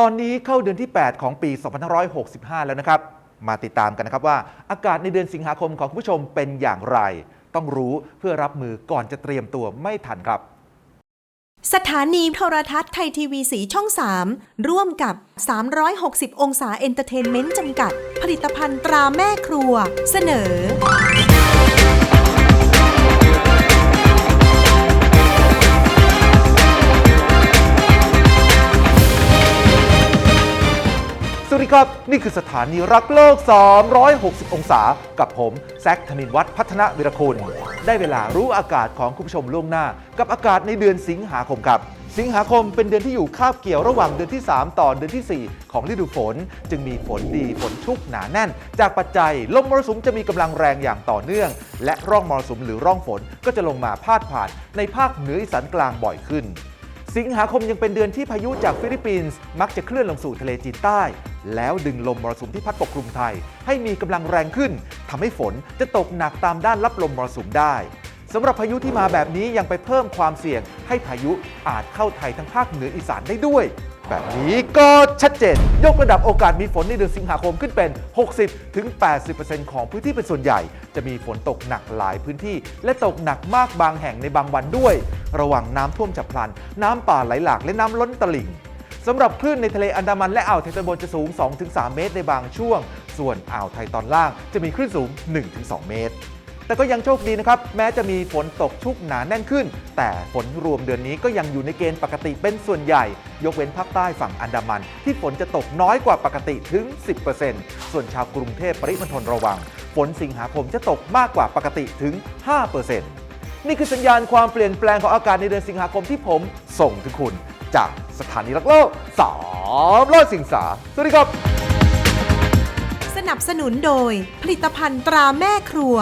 ตอนนี้เข้าเดือนที่ 8 ของปี 2565 แล้วนะครับ มาติดตามกันนะครับว่าอากาศในเดือนสิงหาคมของคุณผู้ชมเป็นอย่างไร ต้องรู้เพื่อรับมือก่อนจะเตรียมตัวไม่ทันครับ สถานีโทรทัศน์ไทยทีวีสีช่อง 3 ร่วมกับ 360 องศาเอนเตอร์เทนเมนต์จำกัด ผลิตภัณฑ์ตราแม่ครัว เสนอ ดีครับ นี่คือสถานีรักโลก 360 องศา กับผม แซคธนินวัฒน์พัฒนวิรคุณ ได้เวลารู้อากาศของคุณผู้ชมล่วงหน้า กับอากาศในเดือนสิงหาคมครับ สิงหาคมเป็นเดือนที่อยู่คาบเกี่ยวระหว่างเดือนที่ 3 ต่อเดือนทีสี่4 ของฤดูฝน จึงมีฝนดีฝนชุกหนาแน่น จากปัจจัยลมมรสุมจะมีกำลังแรงอย่างต่อเนื่อง และร่องมรสุมหรือร่องฝนก็จะลงมาพาดผ่าน ในภาคเหนืออีสานกลางบ่อยขึ้นสิงหาคมยังเป็นเดือนที่พายุจากฟิลิปปินส์มักจะเคลื่อนลงสู่ทะเลจีนใต้แล้วดึงลมมรสุมที่พัดปกคลุมไทย ให้มีกำลังแรงขึ้นทำให้ฝนจะตกหนักตามด้านรับลมมรสุมได้สำหรับพายุที่มาแบบนี้ยังไปเพิ่มความเสี่ยง ให้พายุอาจเข้าไทยทั้งภาคเหนืออีสานได้ด้วย แบบนี้ก็ชัดเจน ยกระดับโอกาสมีฝนในเดือนสิงหาคมขึ้นเป็น 60-80%ของพื้นที่เป็นส่วนใหญ่ จะมีฝนตกหนักหลายพื้นที่ และตกหนักมากบางแห่งในบางวันด้วย ระวังน้ำท่วมฉับพลัน น้ำป่าไหลหลากและน้ำล้นตลิ่ง สำหรับคลื่นในทะเลอันดามันและอ่าวไทยตอนบนจะสูง 2-3 เมตรในบางช่วง ส่วนอ่าวไทยตอนล่างจะมีคลื่นสูง 1-2 เมตร แต่ก็ยังโชคดีนะครับ แม้จะมีฝนตกชุกหนาแน่นขึ้น แต่ฝนรวมเดือนนี้ก็ยังอยู่ในเกณฑ์ปกติเป็นส่วนใหญ่ ยกเว้นภาคใต้ฝั่งอันดามัน ที่ฝนจะตกน้อยกว่าปกติถึง 10%ส่วนชาวกรุงเทพปริมณฑลระวัง ฝนสิงหาคมจะตกมากกว่าปกติถึง 5%นี่คือสัญญาณความเปลี่ยนแปลงของอากาศในเดือนสิงหาคมที่ผมส่งถึงคุณจาก สถานีรักโลกสามรอดสิงสาสวัสดีครับ สนับสนุนโดยผลิตภัณฑ์ตราแม่ครัว